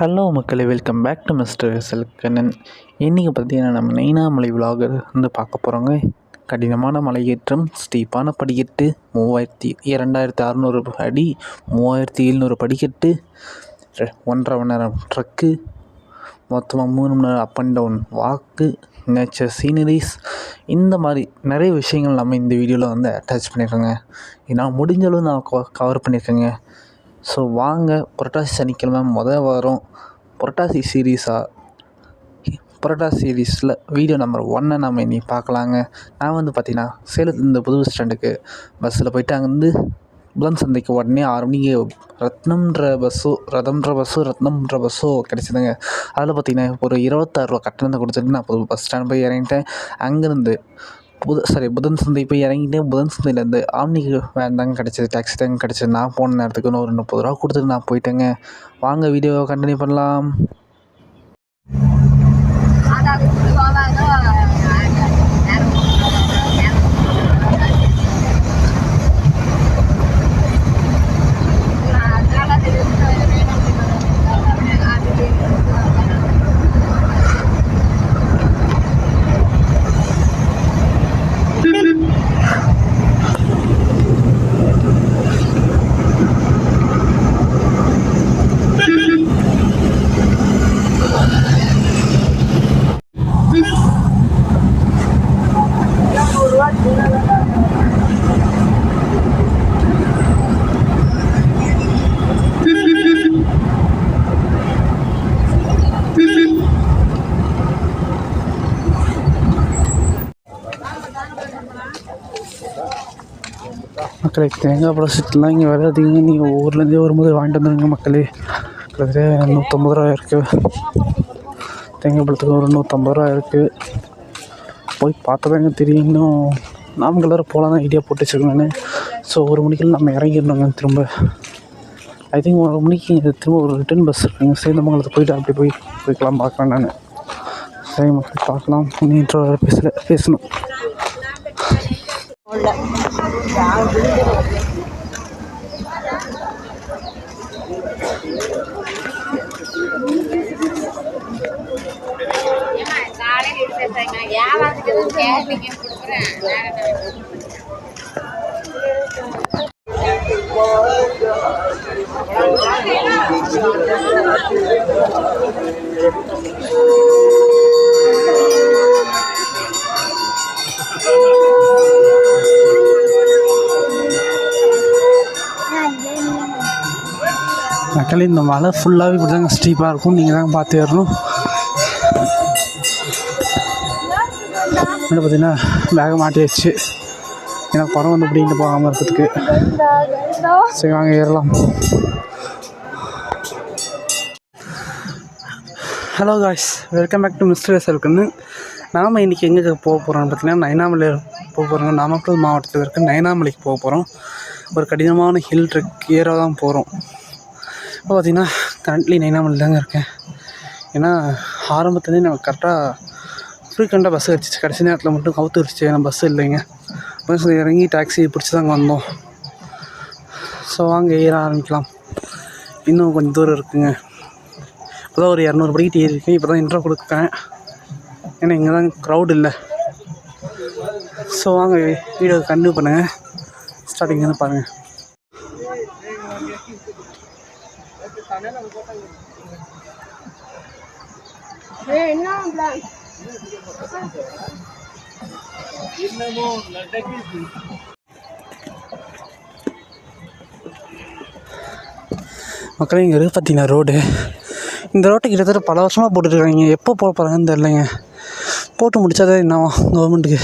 Hello மக்களே welcome back to mister Selkannan இன்றைக்கி பார்த்தீங்கன்னா நம்ம நெய்னாமலை விலாகர் வந்து பார்க்க போகிறோங்க கடினமான மலையேற்றம் ஸ்டீப்பான படிக்கட்டு மூவாயிரத்தி இரண்டாயிரத்தி அறநூறு அடி மூவாயிரத்தி எழுநூறு படிக்கட்டு ஒன்றரை மணி நேரம் ட்ரக்கு மொத்தமாக மூணு மணி நேரம் up and down walk nature sceneries இந்த மாதிரி நிறைய விஷயங்கள் நம்ம இந்த வீடியோவில் வந்து அட்டாச் பண்ணியிருக்கோங்க. ஏன்னா முடிஞ்ச அளவு நான் கவர் பண்ணியிருக்கேங்க. ஸோ வாங்க புரட்டாசி சனிக்கிழமை மொதல் வாரம் புரட்டாசி சீரீஸாக புரட்டாசி சீரீஸில் வீடியோ நம்பர் ஒன்னை நம்ம இனி பார்க்கலாங்க. நான் வந்து பார்த்தீங்கன்னா சேலத்து இந்த புது பஸ் ஸ்டாண்டுக்கு பஸ்ஸில் போயிட்டு அங்கேருந்து புலன் சந்தைக்கு உடனே ஆறு மணிக்கு ரத்னம்ன்ற பஸ்ஸோ ரதம்ன்ற பஸ்ஸோ ரத்னம்ன்ற பஸ்ஸோ கிடச்சிதுங்க. அதில் பார்த்தீங்கன்னா ஒரு இருபத்தாறுரூவா கட்டணத்தை கொடுத்துட்டு நான் புது பஸ் ஸ்டாண்ட் போய் இறங்கிட்டேன். அங்கேருந்து புத சாரி புதன் சந்தை போய் இறங்கிட்டேன் புதன் சந்தையிலேருந்து ஆம்னிக்கு வேன் தாங்க கிடச்சிது டாக்ஸி தாங்க கிடச்சிது. நான் போன நேரத்துக்கு நூறு ஒரு முப்பது ரூபா கொடுத்துட்டு நான் போயிட்டேங்க. வாங்க வீடியோவை கண்டினியூ பண்ணலாம். மக்களே தேங்காய் பழம் செட்டுலாம் இங்கே விலை அதிகங்க நீங்கள் ஊர்லேருந்தே வரும்போது வாங்கிட்டு வந்துடுங்க மக்களே. கிட்டத்தட்ட நூற்றம்பது ரூபா இருக்குது தேங்காய் பழத்துக்கு ஒரு நூற்றம்பது ரூபா இருக்குது போய் பார்த்ததாங்க தெரியும். இன்னும் நாம் வர போகலாம் தான் ஐடியா போட்டு வச்சுருக்கேன் நான். ஸோ ஒரு மணிக்கெல்லாம் நம்ம இறங்கிடணுங்க திரும்ப. ஐ திங்க் ஒரு மணிக்கு திரும்ப ஒரு ரிட்டர்ன் பஸ் இருக்குங்க. சேந்தமங்கலத்துக்கு போயிட்டு அப்படி போய் போய்க்கலாம் பார்க்கலாம் நான். சரி மக்கள் பார்க்கலாம். நீ இன்ட்ரோ பேசல பேசணும். வியாபாரத்துக்கு எதுவும் மக்களே இந்த மலை ஃபுல்லாகவே இப்படி தாங்க ஸ்டீப்பாக இருக்கும். நீங்கள் தாங்க பார்த்து ஏறணும். என்ன பார்த்தீங்கன்னா பேக மாட்டியாச்சு. ஏன்னா குரம் வந்து அப்படின்ட்டு போகாமல் இருக்கிறதுக்கு. சரி வாங்க ஏறலாம். Hello guys welcome back to mister சர்க்குன்னு நாம் இன்றைக்கி எங்கே போக போகிறோம்னு பார்த்தீங்கன்னா நயனாமலை போக போகிறோங்க நாமக்கல் மாவட்டத்தில் இருக்க நயனாமலைக்கு போக போகிறோம் ஒரு கடினமான ஹில் ட்ரெக் ஏற தான் போகிறோம் இப்போ பார்த்தீங்கன்னா கரண்ட்லி நைனாமல் தாங்க இருக்கேன். ஏன்னா ஆரம்பத்துலேருந்து நம்ம கரெக்டாக ஃப்ரீக்வெண்ட்டாக பஸ் அடிச்சிச்சு கடைசி நேரத்தில் மட்டும் கவுத்து அடிச்சு ஏன்னா பஸ் இல்லைங்க. பஸ் இறங்கி டாக்ஸி பிடிச்சி தாங்க வந்தோம். ஸோ வாங்க ஏற ஆரம்பிக்கலாம். இன்னும் கொஞ்சம் தூரம் இருக்குங்க. இப்போ தான் ஒரு இரநூறு படிக்கிட்டு ஏறி இருக்கேன். இப்போ தான் இன்ட்ரோ கொடுப்பேன் ஏன்னா இங்கே தான் க்ரௌட் இல்லை. ஸோ வாங்க வீடியோ கண்டினியூ பண்ணுங்கள் ஸ்டார்டிங்லேருந்து பாருங்கள் மக்களே இங்கே இருக்குது பார்த்தீங்கன்னா ரோடு. இந்த ரோட்டை கிட்டத்தட்ட பல வருஷமாக போட்டுட்ருக்காங்க. எப்போ போட போகிறாங்கன்னு தெரிலங்க போட்டு முடித்தாதான் என்ன கவர்மெண்ட்டுக்கு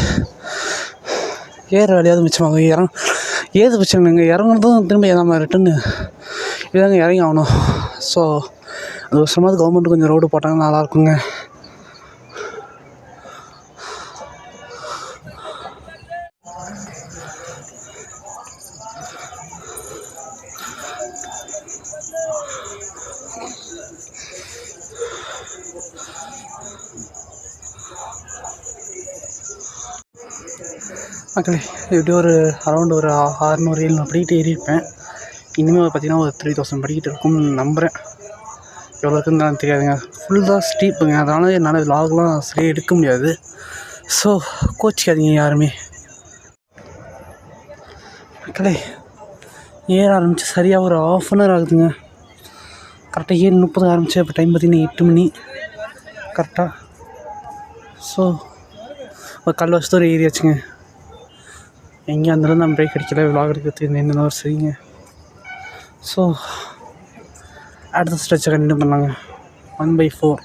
ஏற வேலையாவது மிச்சமாகும். இறங்க ஏது பிரச்சனை இல்லைங்க இறங்குறதும் திரும்ப நம்ம ரிட்டர்னு இதாங்க இறங்கி ஆகணும். ஸோ அது வருஷமாவது கவர்மெண்ட் கொஞ்சம் ரோடு போட்டாங்கன்னா நல்லா மக்களே எப்படி ஒரு அரௌண்ட் ஒரு அறநூறு ஏழ்நூறு படிக்கிட்டு ஏறியிருப்பேன் இனிமேல் பார்த்தீங்கன்னா ஒரு த்ரீ தௌசண்ட் படிக்கிட்டு இருக்கும்னு நம்புகிறேன் எவ்வளோ இருக்குன்னு தெரியாதுங்க. ஃபுல்லாக ஸ்டீப்புங்க அதனால் என்னால் லாக்லாம் சரியாக எடுக்க முடியாது. ஸோ கோச்சிக்காதீங்க யாருமே. மக்களே ஏற ஆரம்பித்து சரியாக ஒரு ஆஃப் அன் ஹவர் ஆகுதுங்க. கரெக்டாக ஏழு முப்பது ஆரம்பிச்சு இப்போ டைம் பார்த்தீங்கன்னா எட்டு மணி. கரெக்டாக ஸோ ஒரு கல் ஒரு ஏரியாச்சுங்க எங்கே அந்தளவு நம்ம பிரேக் அடிக்கல விலாக் எடுக்கிறதுக்கு நின்று ஒரு சரிங்க ஸோ அடுத்த ஸ்ட்ரெச்சை கண்டினியூ பண்ணலாங்க. ஒன் பை ஃபோர்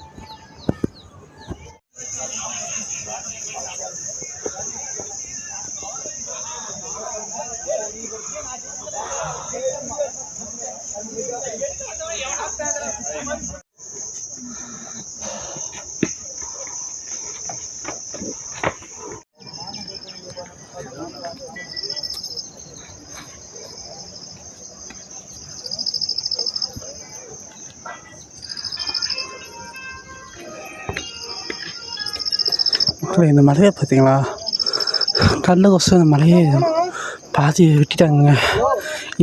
மக்களே இந்த மலையை பார்த்தீங்களா? கல்ல கொசம் இந்த மலையை பாதி விட்டுட்டாங்க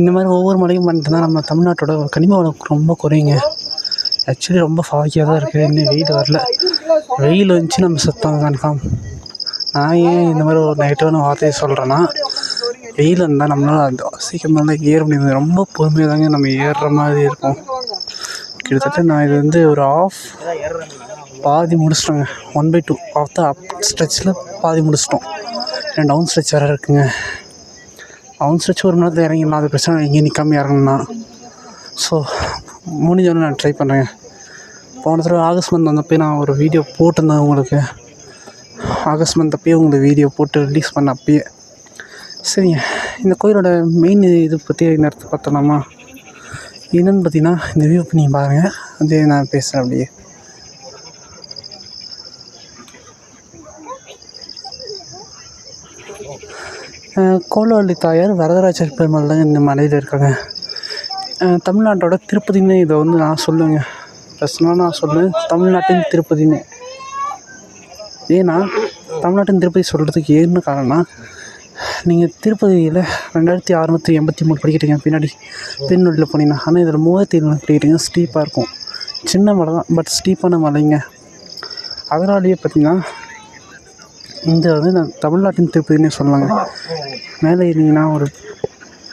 இந்த மாதிரி ஒவ்வொரு மலையும் பண்ணிட்டுனா நம்ம தமிழ்நாட்டோட கனிம வளம் ரொம்ப குறையுங்க. ஆக்சுவலி ரொம்ப ஃபாக்கியாக தான் இருக்குது இன்னும் வெயில் வரல. வெயில் வந்துச்சு நம்ம சுத்தம் கன்ஃபார்ம். நான் ஏன் இந்த மாதிரி ஒரு நெகட்டிவான வார்த்தையை சொல்கிறேன்னா வெயில் இருந்தால் நம்மளால் அந்த சீக்கிரமாக ஏற முடியாது. ரொம்ப பொறுமையாக தாங்க நம்ம ஏறுற மாதிரி இருக்கும். கிட்டத்தட்ட நான் இது வந்து ஒரு ஆஃப் பாதி முடிச்சிட்டோங்க. One by two of the up ஸ்ட்ரெச்சில் பாதி முடிச்சிட்டோம். ரெண்டு டவுன் ஸ்ட்ரெச் வேறு இருக்குங்க. டவுன் ஸ்ட்ரெச் ஒரு மணி நேரத்தில் இறங்கிடலாம். அது பிரச்சனை இங்கே நிற்காம இறங்கணும்னா. ஸோ முடிஞ்சவொன்னே நான் ட்ரை பண்ணுறேங்க போன தடவை ஆகஸ்ட் மந்த் வந்தப்போ நான் ஒரு வீடியோ போட்டிருந்தேன் உங்களுக்கு. ஆகஸ்ட் மந்த் அப்பயே உங்களுக்கு வீடியோ போட்டு ரிலீஸ் பண்ண அப்பயே சரிங்க. இந்த கோயிலோட மெயின் இது பற்றி இந்த இடத்த பார்த்தோம்னா என்னென்னு பார்த்தீங்கன்னா இந்த வியூ நீங்கள் பாருங்கள் அதே நான் பேசுகிறேன் அப்படியே. கோலவள்ளி தாயார் வரதராஜர் பெருமாள் தான் இந்த மலையில் இருக்காங்க. தமிழ்நாட்டோட திருப்பதின்னு இதை வந்து நான் சொல்லுவேங்க. பர்சனலாக நான் சொல்லுவேன் தமிழ்நாட்டின் திருப்பதின்னு. ஏன்னா தமிழ்நாட்டின் திருப்பதி சொல்கிறதுக்கு ஏன்னு காரணம்னா நீங்கள் திருப்பதியில் ரெண்டாயிரத்தி அறநூற்றி எண்பத்தி மூணு படிக்கிறீங்க பின்னாடி திருநெல்வேலியில் போனீங்கன்னா ஆனால் இதில் மூவாயிரத்தி எழுநூறு படிக்கிறீங்க ஸ்டீப்பாக இருக்கும். சின்ன மலை தான் பட் ஸ்டீப்பான மலைங்க. அதனாலேயே பார்த்தீங்கன்னா இந்த வந்து நான் தமிழ்நாட்டின் திருப்பதினே சொல்லலாங்க. மேலே ஏறினீங்கன்னா ஒரு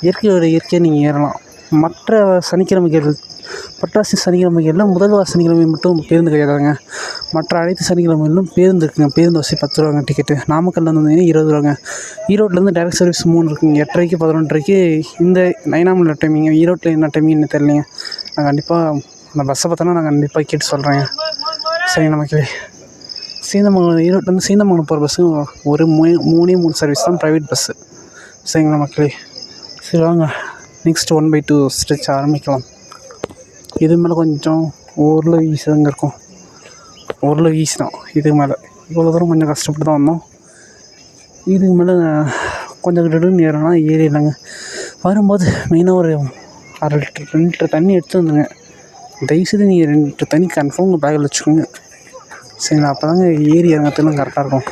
இயற்கையோட இயற்கையை நீங்கள் ஏறலாம். மற்ற சனிக்கிழமைகள் பட்டாசு சனிக்கிழமைகளில் முதல் வார சனிக்கிழமை மட்டும் பேருந்து கிடையாதுங்க. மற்ற அனைத்து சனிக்கிழமைகளிலும் பேருந்து இருக்குங்க. பேருந்து வசதி பத்து ரூபாங்க டிக்கெட்டு நாமக்கல்லேருந்து வந்தீங்கன்னா இருபது ரூபாங்க. ஈரோட்லேருந்து டேரக்ட் சர்வீஸ் மூணு இருக்குங்க. எட்டரைக்கு பதினொன்றரைக்கு இந்த நைனாமலை டைமிங்க ஈரோட்டில் என்ன டைமிங்னு தெரியலைங்க. நான் கண்டிப்பாக அந்த பஸ்ஸை பார்த்தோன்னா நான் கண்டிப்பாக கேட்டு சொல்கிறேங்க சரி நமக்கு சீந்தமங்கலம் ஈரோட்லேருந்து சீந்தமங்கலம் போகிற பஸ்ஸு ஒரு மூணு மூணே மூணு சர்வீஸ் தான் ப்ரைவேட் பஸ்ஸு சரிங்களா மக்களே? சரி வாங்க. Next one by two stretch ஆரம்பிக்கலாம். இது மேலே கொஞ்சம் ஓரளவு ஈஸி தாங்க இருக்கும். ஓரளவு ஈஸி தான் இதுக்கு மேலே. இவ்வளோ தூரம் கொஞ்சம் கஷ்டப்பட்டு தான் வந்தோம். இதுக்கு மேலே கொஞ்சம் கிட்டன்னு ஏறனா ஏறிடலாங்க வரும்போது மெயினாக ஒரு அரை லிட்டர் ரெண்டு லிட்டர் தண்ணி எடுத்து வந்துடுங்க தயவுசெய்து நீங்கள் ரெண்டு லிட்டர் தண்ணி கன்ஃபார்ம் உங்கள் பேக்கில் வச்சுக்கோங்க. சரிங்களா அப்போ தாங்க ஏறி இறங்கிறதுலாம் கரெக்டாக இருக்கும்.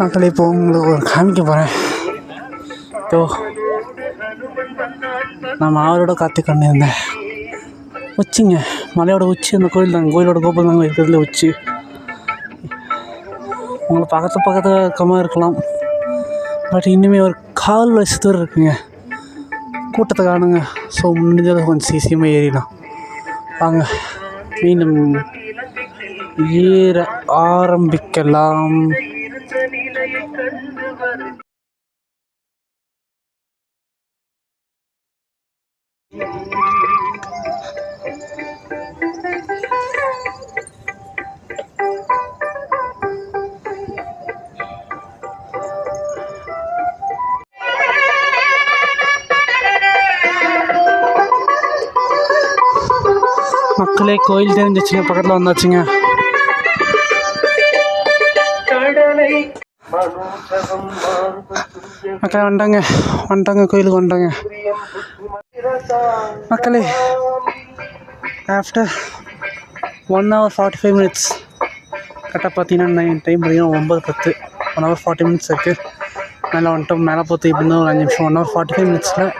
மக்கள் இப்போ உங்களுக்கு ஒரு காமிக்க போகிறேன் இப்போ நான் மாவரோட காத்து இருந்தேன். உச்சிங்க. மலையோட உச்சி அந்த கோயில் தாங்க. கோயிலோட கோபுரம் தாங்க இருக்கிறதுல உச்சி. உங்களை பக்கத்து பக்கத்தில் இருக்கமாக இருக்கலாம். பட் இன்னுமே ஒரு கால் வயசு தூரம் இருக்குங்க. கூட்டத்தை காணுங்க. ஸோ முடிஞ்சதை கொஞ்சம் சீசியமாக ஏறிடலாம். வாங்க. மீண்டும் ஏற ஆரம்பிக்கலாம். மக்களே கோயில் தெரிஞ்சிச்சுங்க பக்கத்தில் வந்தாச்சுங்க. மக்களே வந்துட்டாங்க. வந்துட்டாங்க கோயிலுக்கு வந்துட்டாங்க. மக்களே after one hour forty five minutes கரெக்டாக பார்த்தீங்கன்னா நைன் டைம் பார்த்தீங்கன்னா ஒம்பது பத்து ஒன் ஹவர் ஃபார்ட்டி மினிட்ஸ் இருக்குது மேலே வந்துட்டோம் மேலே பார்த்து இப்படி ஒரு அஞ்சு நிமிஷம் ஒன் ஹவர் ஃபார்ட்டி ஃபைவ் மினிட்ஸில்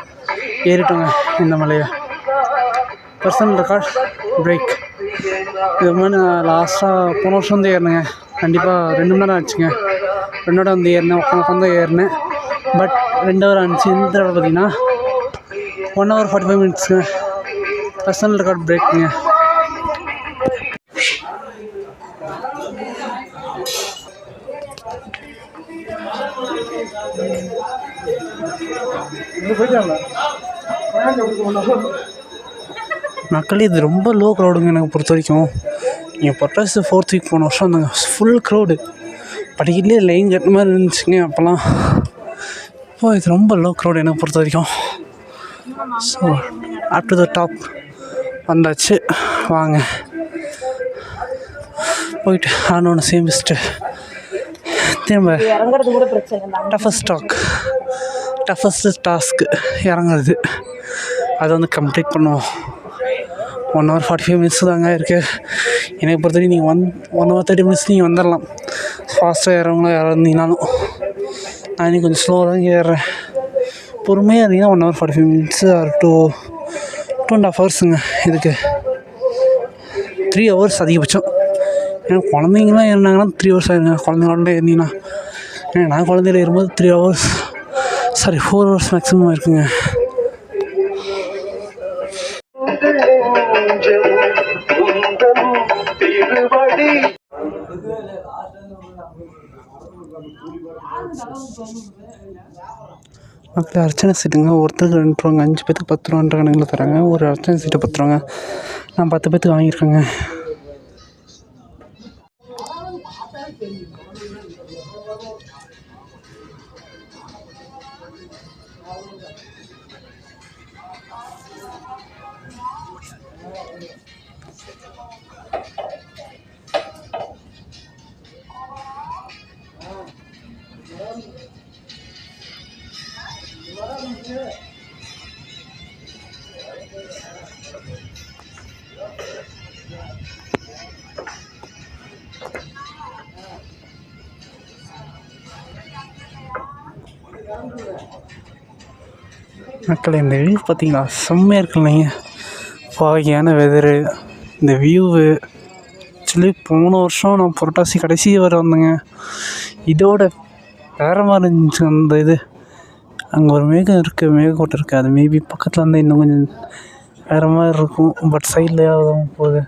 ஏறிட்டோங்க இந்த மலையை. பர்சனல் ரெக்கார்ட் பிரேக் இது மாதிரி நான் லாஸ்ட்டாக போன வருஷம் வந்து ஏறினேங்க. கண்டிப்பாக ரெண்டு மணி நேரம் ஆச்சுங்க. ரெண்டோட வந்து ஏறினேன். உட்காந்து உட்காந்து ஏறினேன். பட் ரெண்டு ஹவர் ஆனிச்சு இந்த தடவை பார்த்தீங்கன்னா ஒன் ஹவர் ஃபார்ட்டி ஃபைவ் மினிட்ஸுங்க பர்சனல் ரெக்கார்ட் பிரேக்குங்க மக்களே இது ரொம்ப லோ க்ரௌடுங்க எனக்கு பொறுத்த வரைக்கும். நீங்கள் பொட்டாசு ஃபோர்த் வீக் போன வருஷம் அந்த ஃபுல் க்ரௌடு படிக்கலேயே லைன் கட்டின மாதிரி இருந்துச்சுங்க அப்போல்லாம். இப்போ இது ரொம்ப லோ க்ரௌடு எனக்கு பொறுத்த வரைக்கும். So up to the top வந்தாச்சு. வாங்க. போயிட்டு ஆனோன்னு சேமிச்சுட்டு திரும்ப இறங்குறது கூட டஃபஸ்ட் டாக் டஃபஸ்ட்டு டாஸ்க்கு இறங்குறது. அதை வந்து கம்ப்ளீட் பண்ணுவோம். One hour forty five minutes தாங்க இருக்குது என்னை பொறுத்தவரைக்கும் நீங்கள் one one hour thirty minutes நீங்கள் வந்துடலாம் ஃபாஸ்ட்டாக ஏறவங்களும் இறந்தீங்கனாலும் நான் இன்னைக்கு கொஞ்சம் ஸ்லோவாக தான் ஏறுறேன். பொறுமையாக இருந்தீங்கன்னா one hour forty five minutes or two two and half ஹவர்ஸுங்க இதுக்கு த்ரீ ஹவர்ஸ் அதிகபட்சம். ஏன்னா குழந்தைங்களாம் ஏறினாங்கன்னா த்ரீ ஹவர்ஸ் ஆயிருங்க. குழந்தைங்களோட ஏறினீங்கன்னா. ஏன்னா நான் குழந்தையில ஏறும்போது three hours sorry four hours maximum இருக்குங்க மக்கள் அர்ச்சனை சீட்டுங்க. ஒருத்தருக்கு ரெண்டு ரூபாங்க அஞ்சு பேத்துக்கு பத்து ரூபான்ற கணக்கில் தராங்க. ஒரு அர்ச்சனை சீட்டு பத்து ரூபாங்க. நான் பத்து பேத்துக்கு வாங்கியிருக்கேங்க. மக்கள் இந்த வியூ பார்த்தீங்களா? செம்மையாக இருக்குல்லைங்க. ஃபாகியான வெதரு இந்த வியூவு ஆக்சுவலி போன வருஷம் நான் புரட்டாசி கடைசி வர வந்தேங்க. இதோட வேறு மாதிரி இருந்துச்சு அந்த இது. அங்கே ஒரு மேகம் இருக்குது மேகக்கோட்டை இருக்குது அது மேபி பக்கத்தில் இருந்தால் இன்னும் கொஞ்சம் வேறு மாதிரி இருக்கும். பட் சைடில் தான் போகுது.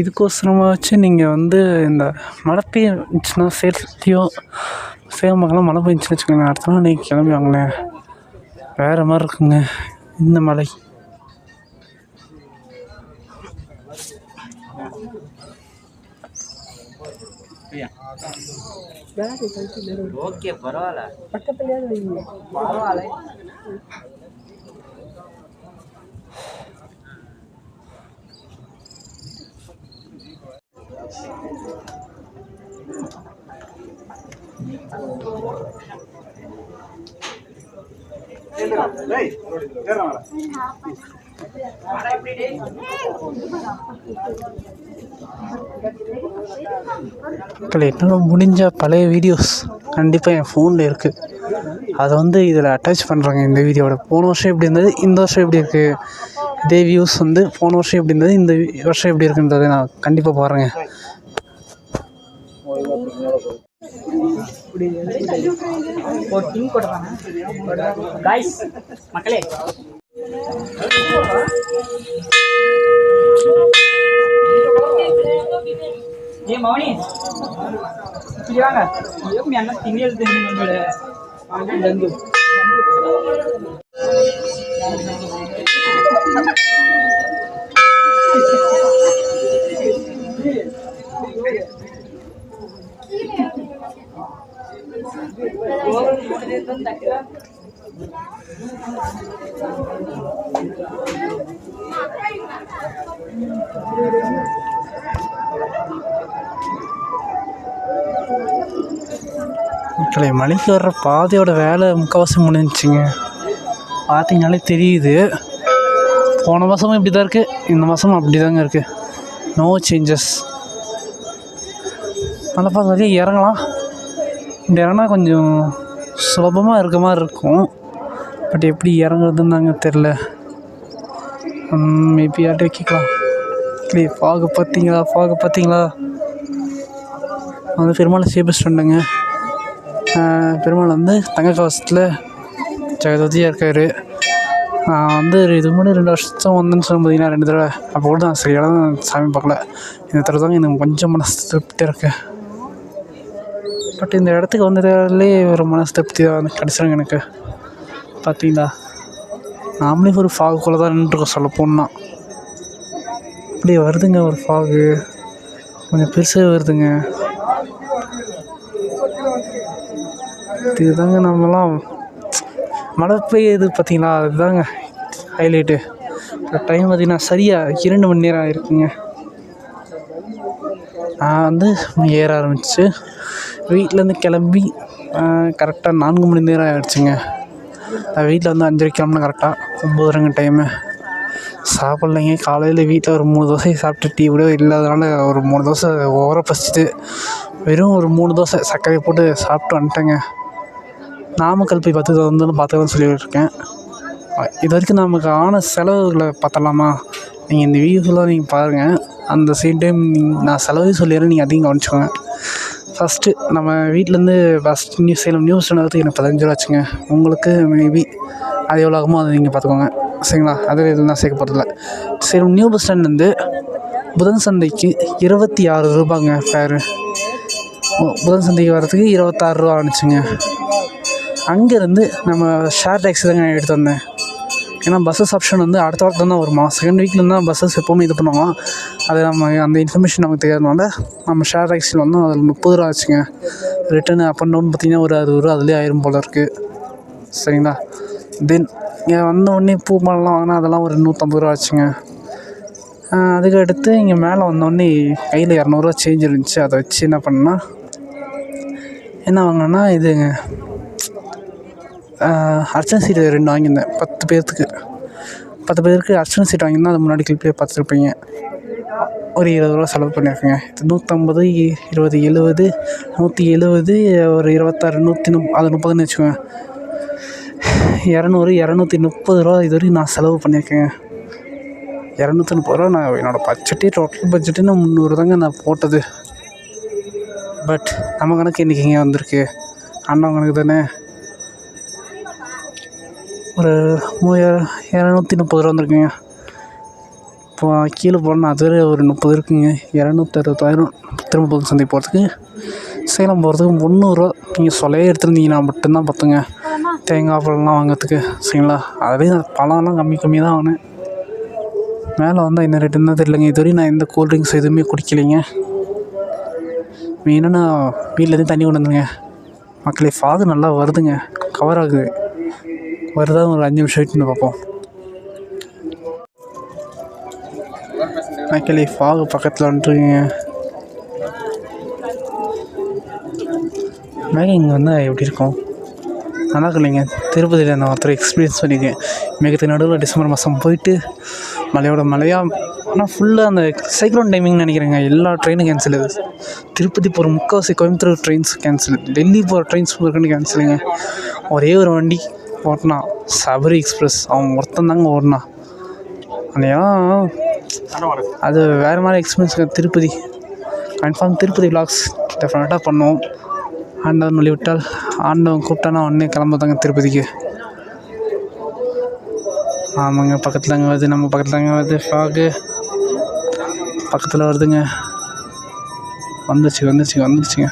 இதுக்கோசரமாச்சும் நீங்கள் வந்து இந்த மழை பெய்ஞ்சுன்னா சேஃப்டியோ சேகமங்கலம் மழை பெஞ்சுன்னு வச்சுக்கோங்க அடுத்த நாள் நீங்கள் கிளம்பி வாங்களேன். வேறு மாதிரி இருக்குங்க. இந்த மலை ஓகே பரவாயில்ல. மக்கள் என்னால் முடிஞ்ச பழைய வீடியோஸ் கண்டிப்பாக என் ஃபோனில் இருக்குது அதை வந்து இதில் அட்டாச் பண்ணுறாங்க இந்த வீடியோவோட போன வருஷம் எப்படி இருந்தது? இந்த வருஷம் எப்படி இருக்குது இதே வியூஸ் வந்து போன வருஷம் எப்படி இருந்தது? இந்த வருஷம் எப்படி இருக்குன்றதை நான் கண்டிப்பாக பாருங்கள் ஒரு டீம் போட்டுருவாங்க காய்ஸ் மக்களே. ஏ மௌனி இப்படி வாங்க ஏன் என்ன திணியல் தெரிஞ்சு நம்மளோட மலைக்கு வர்ற பாதையோட வேலை முக்கால்வாசி முடிஞ்சிச்சிங்க. பார்த்தீங்கனாலே தெரியுது. போன மாதமும் இப்படி தான் இருக்குது இந்த மாதமும் அப்படி தாங்க இருக்குது நோ சேஞ்சஸ் நல்லா பார்த்து வழியாக இறங்கலாம். இப்படி இறங்கினா கொஞ்சம் சுலபமாக இருக்க மாதிரி இருக்கும். பட் எப்படி இறங்குறதுன்னு தாங்க தெரில மேபி யார்ட்டே கேட்கலாம். இல்லை ஃபாகு பார்த்தீங்களா? ஃபாகு பார்த்தீங்களா? அது பெருமாள் சேபஸ் ஃப்ரெண்டுங்க பெருமாள் வந்து தங்க கவசத்தில் ஜெகதோதியாக இருக்கார். நான் வந்து இது முன்னாடி ரெண்டு வருஷம் வந்தேன்னு சொல்ல பார்த்தீங்கன்னா ரெண்டு தடவை. அப்போ கூட நான் சரியான சாமி பார்க்கல. இந்த தடவை தாங்க எனக்கு கொஞ்சம் மனசு திருப்தியாக இருக்கு. பட் இந்த இடத்துக்கு வந்ததுலேயே ஒரு மனசு திருப்தியாக வந்து கிடச்சிருங்க எனக்கு. பார்த்தீங்களா நாமளே ஒரு ஃபாகுக்குள்ளே தான் நின்றுருக்கோம் சொல்ல போனால் அப்படியே வருதுங்க ஒரு ஃபாகு கொஞ்சம் பெருசாக வருதுங்க. இதுதாங்க நம்மலாம். மழை பெய்யுது பார்த்தீங்களா? அதுதாங்க ஹைலைட்டு டைம் பார்த்தீங்கன்னா சரியாக இரண்டு மணி நேரம் ஆயிருக்குங்க. நான் வந்து ஏற ஆரம்பிச்சு வீட்டிலேருந்து கிளம்பி கரெக்டாக நான்கு மணி நேரம் ஆகிடுச்சுங்க நான் வீட்டில் வந்து அஞ்சரை கிளம்புனா கரெக்டாக ஒம்பதுரங்க டைமு சாப்பிட்லைங்க. காலையில் வீட்டில் ஒரு மூணு தோசை சாப்பிட்டு டீ கூட இல்லாதனால ஒரு மூணு தோசை ஓவராக பசிச்சுட்டு வெறும் ஒரு மூணு தோசை சர்க்கரை போட்டு சாப்பிட்டு வந்துட்டேங்க. நாமக்கல் போய் பத்து வந்து பார்த்துக்கலாம்னு சொல்லியிருக்கேன் இது வரைக்கும் நமக்கு ஆன செலவுகளை பார்த்தலாமா நீங்கள் இந்த வீடியோஸ்லாம் நீங்கள் பாருங்கள் அந்த சேம் டைம் நீங்கள் நான் செலவையும் சொல்லிடுறேன் நீங்கள் அதிகம் கவனிச்சுக்கோங்க. ஃபஸ்ட்டு நம்ம வீட்டிலேருந்து ஃபஸ்ட் நியூஸ் சேலம் நியூஸ் ஸ்டாண்டர்டுக்கு எனக்கு பதினஞ்சு ரூபா ஆச்சுங்க. உங்களுக்கு மேபி அது எவ்வளோ ஆகுமோ அதை நீங்கள் பார்த்துக்கோங்க. சரிங்களா? அதில் எதுவும் நான் சேர்க்க போகிறதில்ல சேலம் நியூ பஸ் ஸ்டாண்ட்லேருந்து புதன் சந்தைக்கு இருபத்தி ஆறு ரூபாங்க ஃபேரு புதன் சந்தைக்கு வர்றதுக்கு இருபத்தாறு ரூபா ஆணுச்சுங்க. அங்கேருந்து நம்ம ஷேர் டேக்ஸி தாங்க நான் எடுத்து வந்தேன். ஏன்னா பஸ்ஸஸ் ஆப்ஷன் வந்து அடுத்த வாரத்தில் தான் வருமா செகண்ட் வீக்கில் தான் பஸ்ஸஸ் எப்போவுமே இது பண்ணுவாங்க. அது நம்ம அந்த இன்ஃபர்மேஷன் நமக்கு தெரியாதனால நம்ம ஷேர் டேக்ஸியில் வந்து அதில் முப்பது ரூபா ஆச்சுங்க. ரிட்டர்னு அப் அண்ட் டவுன் பார்த்திங்கன்னா ஒரு அறுபது ரூபா அதுலேயே ஆயிரம் போல் இருக்குது சரிங்களா? தென் இங்கே வந்த உடனே பூ மாலைலாம் வாங்கினா அதெல்லாம் ஒரு நூற்றம்பது ரூபா ஆச்சுங்க. அதுக்கு அடுத்து இங்கே மேலே வந்தோடனே கையில் இரநூறுவா சேஞ்ச் இருந்துச்சு. அதை வச்சு என்ன பண்ணேன்னா என்ன வாங்கினேன்னா இதுங்க. அர்ச்சனை சீட்டு ரெண்டு வாங்கியிருந்தேன். பத்து பேர்த்துக்கு. பத்து பேருக்கு அர்ச்சனை சீட் வாங்கியிருந்தா அது முன்னாடி கிளிப்பே பார்த்துருப்பீங்க. ஒரு இருபது ரூபா செலவு பண்ணியிருக்கேங்க. நூற்றம்பது இருபது எழுபது நூற்றி எழுபது ஒரு இருபத்தாறு நூற்றி முப் அது முப்பதுன்னு வச்சுக்கோங்க. இரநூறு இரநூத்தி முப்பது ரூபா இது வரைக்கும் நான் செலவு பண்ணியிருக்கேங்க. இரநூத்தி முப்பது ரூபா நான் என்னோடய பட்ஜெட்டே டோட்டல் பட்ஜெட்டுன்னு முந்நூறு தாங்க நான் போட்டது. பட் நம்ம கணக்கு இன்றைக்கிங்க வந்திருக்கு. அண்ணன் கணக்கு தானே? ஒரு மூவாயிரம் இரநூத்தி முப்பது ரூபா வந்திருக்குங்க. இப்போ கீழே போனால் அது வேறு ஒரு முப்பது இருக்குங்க. இரநூத்தி அறுபத்தாயிரம் திரும்ப சந்தை போகிறதுக்கு சேலம் போகிறதுக்கு முந்நூறுரூவா நீங்கள் சொல்லையே எடுத்துருந்தீங்கன்னா மட்டும்தான் பார்த்துங்க தேங்காய் பழம்லாம் வாங்கிறதுக்கு சரிங்களா? அதுவே பழம்லாம் கம்மி கம்மி தான் வாங்கினேன். மேலே வந்தால் என்ன ரேட்டுன்னு தான் தெரியலங்க. இதுவரையும் நான் எந்த கூல் ட்ரிங்க்ஸ் எதுவுமே குடிக்கலைங்க. மெயினாக நான் வீட்டிலேருந்து தண்ணி கொண்டு வந்துருங்க. மக்களே ஃபாகு நல்லா வருதுங்க. கவர் ஆகுது. வருதா? ஒரு அஞ்சு நிமிஷம் வெயிட் பண்ணி பார்ப்போம் மக்களே ஃபாகு பக்கத்தில் வந்துருக்கீங்க. மேலே இங்கே வந்து எப்படி இருக்கும்? நல்லா இருக்கு இல்லைங்க திருப்பதியில் நான் ஒருத்தர் எக்ஸ்பீரியன்ஸ் பண்ணியிருக்கேன் மேகத்துக்கு நடுவில் டிசம்பர் மாதம் போயிட்டு மலையோட மலையாக ஆனால் ஃபுல்லாக அந்த சைக்ளோன் டைமிங் நினைக்கிறேங்க. எல்லா ட்ரெயினும் கேன்சல் திருப்பதி போகிற முக்கால்வாசி கோயம்புத்தூர் ட்ரெயின்ஸ் கேன்சல் டெல்லி போகிற ட்ரெயின்ஸ் இருக்குன்னு கேன்சலுங்க ஒரே ஒரு வண்டி ஓட்டினான் சபரி எக்ஸ்பிரஸ் அவன் ஒருத்தன் தாங்க ஓடினான் அன்னையா அது வேறு மாதிரி எக்ஸ்பீரியன்ஸுங்க திருப்பதி. கன்ஃபார்ம் திருப்பதி விலாக்ஸ் டெஃபினட்டாக பண்ணுவோம். ஆண்டவன் வழி விட்டால் ஆண்டவன் கூப்பிட்டானா உடனே கிளம்புதாங்க திருப்பதிக்கு. ஆமாங்க பக்கத்தில் அங்கே வருது நம்ம பக்கத்தில் அங்கே வருது ஃபாகு பக்கத்தில் வருதுங்க. வந்துச்சு வந்துச்சுங்க வந்துச்சுங்க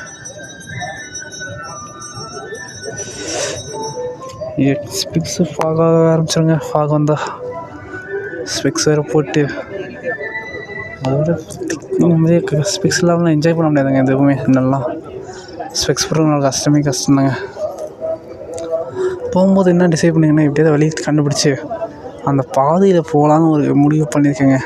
வந்துருச்சுங்க ஸ்பிக்ஸு ஃபாக் ஆக ஆரம்பிச்சிருங்க ஃபாக் வந்தால் ஸ்பெக்ஸ் வேறு போட்டு அதோட நிம்மதியாக ஸ்பெக்ஸ் இல்லாமல் என்ஜாய் பண்ண முடியாதுங்க எதுவுமே நல்லா ஸ்பெக்ஸ் போடுறது கஷ்டமே கஷ்டம்தாங்க போகும்போது என்ன டிசைட் பண்ணிங்கன்னா எப்படியாவது வழி கண்டுபிடிச்சி அந்த பாதையில் போகலான்னு ஒரு முடிவு பண்ணியிருக்கேங்க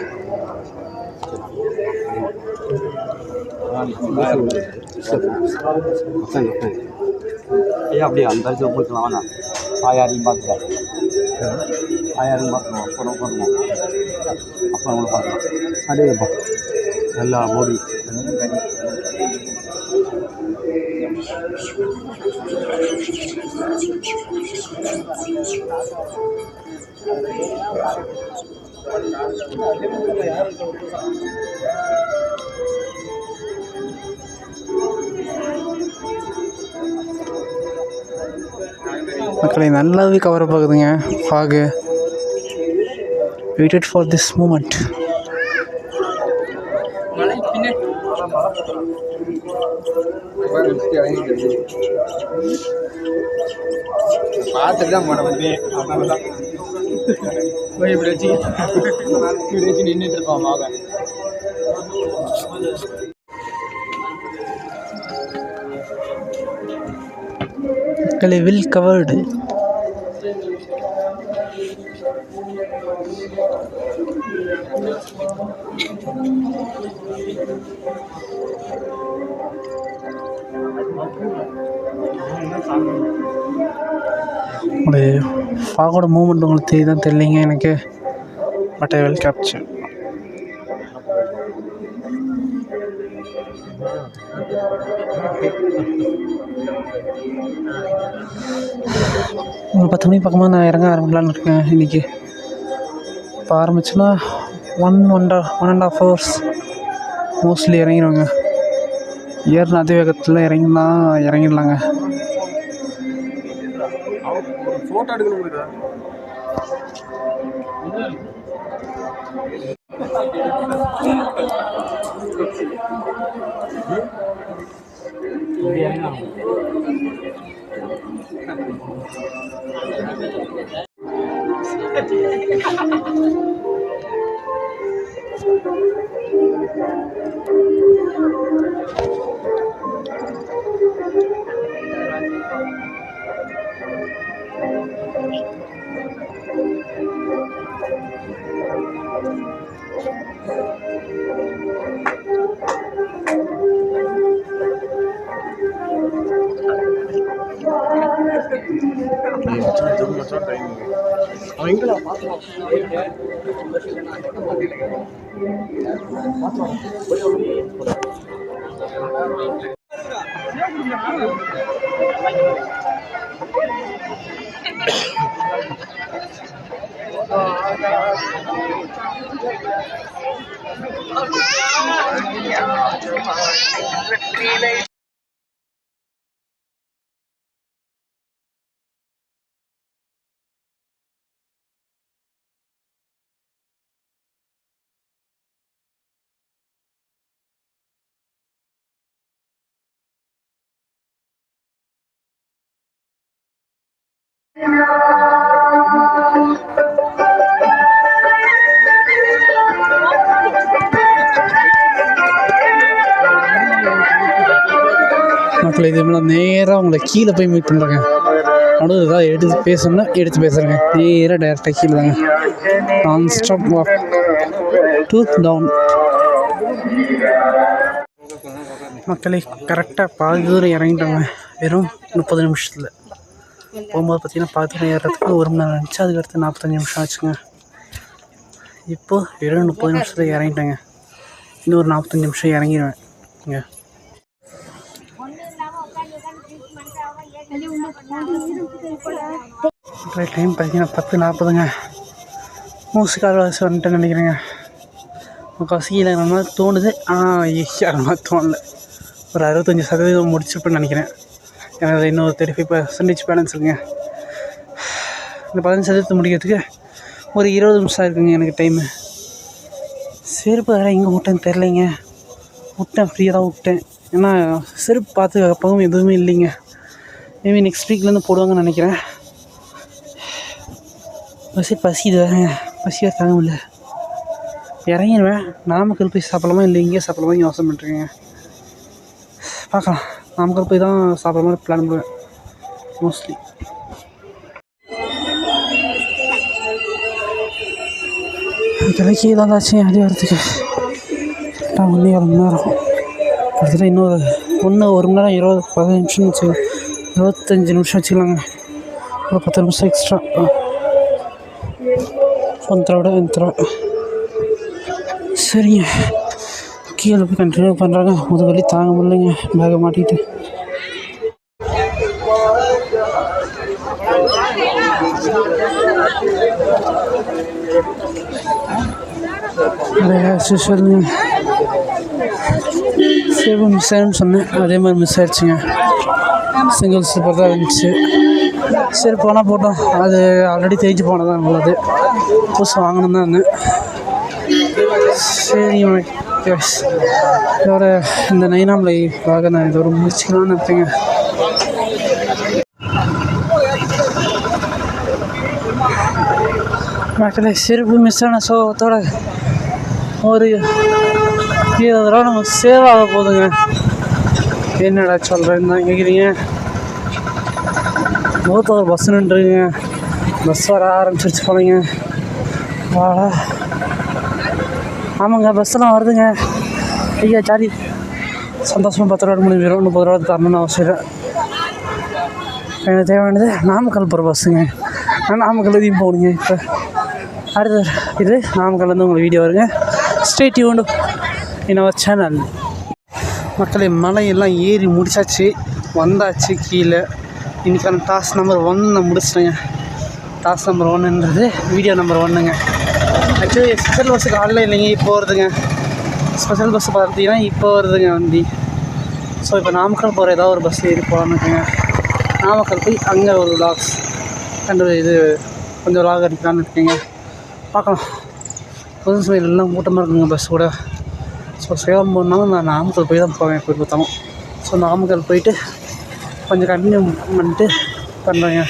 அப்படியே அந்த ആയാരെയും പാർട്ടിക്കാർ ആയാരെയും പറഞ്ഞു അപ്പുറം പറഞ്ഞു അപ്പം നമ്മൾ പറഞ്ഞു അതേപ്പം അല്ല മോദി Thank you. மக்களை நல்லாவே cover பார்க்குதுங்க fog waited for this moment பார்த்துட்டு தான் போன வந்து அதனால தான் போய் இப்படி வச்சு இப்படி வச்சு நின்றுட்டு இருக்கோம் வாங்க மக்களை வில் கவர்டு. உங்களுடைய ஃபாகோட மூமெண்ட் உங்களுக்கு தெரியுதான் தெரியலைங்க எனக்கு பட் ஐ வில் கேப்சர் ஒரு பத்து மணி பக்கமாக நான் இறங்க ஆரம்பிக்கலான்னு இருக்கேன் இன்றைக்கி இப்போ ஆரம்பிச்சுன்னா one one one and half hours mostly இறங்கிடுவாங்க. ஏறின அதே வேகத்தில் இறங்கினா இறங்கிடலாங்க. ஃபோட்டோ எடுக்கணும் ya no. Thank you. வருஷம் ட்ரைனிங் அவன் எங்களை பார்க்கலாம் மக்களை இது மேலே நேராக உங்களை கீழே போய் மீட் பண்ணுறேங்க நடுவில் ஏதாவது எடுத்து பேசணும்னா எடுத்து பேசுகிறேங்க நேராக டேரெக்டாக கீழே தாங்க. நான் ஸ்டாப் வாக் டூ டவுன் மக்களை கரெக்டாக பாதி தூரம் இறங்கிட்டாங்க. வெறும் முப்பது நிமிஷத்தில். போகும்போது பார்த்தீங்கன்னா பார்த்துட்டு ஏறுறதுக்கு ஒரு மணி நேரம் இருந்துச்சு அதுக்கு அடுத்து நாற்பத்தஞ்சு நிமிஷம் ஆச்சுங்க. இப்போது ஏழு முப்பது நிமிஷத்தில் இறங்கிட்டேங்க. இன்னும் ஒரு நாற்பத்தஞ்சு நிமிஷம் இறங்கிடுவேன் இங்கே. டைம் பார்த்தீங்கன்னா பத்து நாற்பதுங்க. மூசுக்கால் வாசி வந்துட்டேன்னு நினைக்கிறேங்க. முக்கால்வாசி கீழே இறங்குற மாதிரி தோணுது. ஆனால் ஈஸியாக மாதிரி தோணல. ஒரு அறுபத்தஞ்சி சதவீதம் முடிச்சிருப்பேன்னு நினைக்கிறேன். எனக்கு இன்னொரு தேர்ட்டி ஃபைவ் பர்சன்டேஜ் பேலன்ஸ் இருக்குங்க இந்த பதினஞ்சு சதவீதத்தை முடிக்கிறதுக்கு ஒரு இருபது நிமிஷம் இருக்குங்க எனக்கு டைமு செருப்பு வேறு எங்கே விட்டேன்னு தெரிலைங்க விட்டேன் ஃப்ரீயாக தான் விட்டேன். ஏன்னா செருப்பு பார்த்து அப்பவும் எதுவுமே இல்லைங்க. மேபி நெக்ஸ்ட் வீக்லேருந்து போடுவாங்கன்னு நினைக்கிறேன். பசி பசி இது வேறங்க பசி வேறு தாங்க முடியல இறங்கிடுவேன் நாமக்கல் போய் சாப்பிடலாமா இல்லை இங்கேயே சாப்பிடலாமா யோசனை பண்ணுறேங்க பார்க்கலாம். நாமக்கல் போய் தான் சாப்பிட்ற மாதிரி பிளான் பண்ணுவேன். மோஸ்ட்லி கிழக்கி தான் அடி வரத்துக்கு கரெக்டாக ஒன்றே ஒரு மணி நேரம் கிட்டத்தட்ட இன்னொரு ஒன்று ஒரு மணி நேரம் இருபது பதினஞ்சு நிமிஷம்னு வச்சு இருபத்தஞ்சி நிமிஷம் வச்சுக்கலாங்க. ஒரு பத்து நிமிஷம் எக்ஸ்ட்ரா ஒன்றரை விட ஒன்றரை. சரிங்க. கீழே போய் கண்டினியூ பண்ணுறாங்க முதுவலி தாங்க முடியலைங்க. பேகை மாட்டிக்கிட்டு சொல்லுங்க சேவ் மிஸ் ஆயிடும்னு சொன்னேன். அதே மாதிரி மிஸ் ஆகிடுச்சிங்க சிங்கிள் ஸ்லிப்பர் தான் இருந்துச்சு. சரி போனால் போட்டோம். அது ஆல்ரெடி தேய்ச்சி போனதான் நல்லது புதுசு வாங்கணும் தான் இருந்தேன். சரிங்க இதோட இந்த நைனாமலைக்காக நான் இதோட முடிச்சுக்கலாம்னு இருப்பேங்க மக்களே செருப்பு மிஸ் ஆன சோகத்தோட ஒரு இருபது ரூபா நம்ம சேவ் ஆக போகுதுங்க என்னடா சொல்கிறேன்னு தான் கேட்குறீங்க முகத்த ஒரு பஸ் நின்றுங்க. பஸ் வர ஆரம்பிச்சிருச்சு போலங்க. வாடா. ஆமாங்க பஸ்ஸெல்லாம் வருதுங்க. ஐயா சாரி சந்தோஷமாக பத்து ரூபா முடிஞ்சு போயிடும் முப்பது ரூபா தரணும்னு அவசியம் எனக்கு தேவையானது நாமக்கல் போகிற பஸ்ஸுங்க நான் நாமக்கல் இதையும் போகணுங்க இப்போ. அடுத்த இது நாமக்கல்லேருந்து உங்களுக்கு வீடியோ வருங்க. ஸ்டேட் இன் இன்னவர் சேனல் மக்களே மலையெல்லாம் ஏறி முடிச்சாச்சு. வந்தாச்சு கீழே. இன்றைக்கான டாஸ்க் நம்பர் ஒன்னை முடிச்சிட்டேங்க. டாஸ்க் நம்பர் ஒன்றுன்றது வீடியோ நம்பர் ஒன்றுங்க ஆக்சுவலி ஸ்பெஷல் பஸ்ஸு காலையில் இல்லைங்க இப்போ வருதுங்க. ஸ்பெஷல் பஸ் பார்த்தீங்கன்னா இப்போ வருதுங்க வண்டி. ஸோ இப்போ நாமக்கல் போகிற ஏதாவது ஒரு பஸ் ஏறி போகலான்னு இருக்குங்க. நாமக்கல் போய் அங்கே ஒரு விலாக்ஸ் கண்டு இது கொஞ்சம் விலாக் அடிக்கலான்னு இருக்கீங்க. பார்க்கலாம். புதன் சைடு எல்லாம் கூட்டமாக இருக்குங்க பஸ் கூட. ஸோ சேலம் போனாலும் நான் நாமக்கல் போய் தான் போவேன் போய் பார்த்தாலும் ஸோ நாமக்கல் போயிட்டு கொஞ்சம் கண்டினியூ பண்ணிட்டு பண்ணுறேங்க.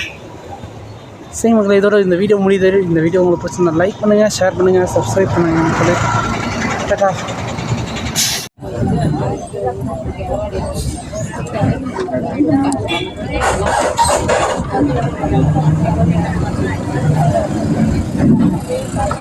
சரி மக்களை இதோட இந்த வீடியோ முடியுது. இந்த வீடியோ உங்களுக்கு பிடிச்சிருந்தா லைக் பண்ணுங்கள் ஷேர் பண்ணுங்கள் சப்ஸ்கிரைப் பண்ணுங்கள் மக்களே. டாட்டா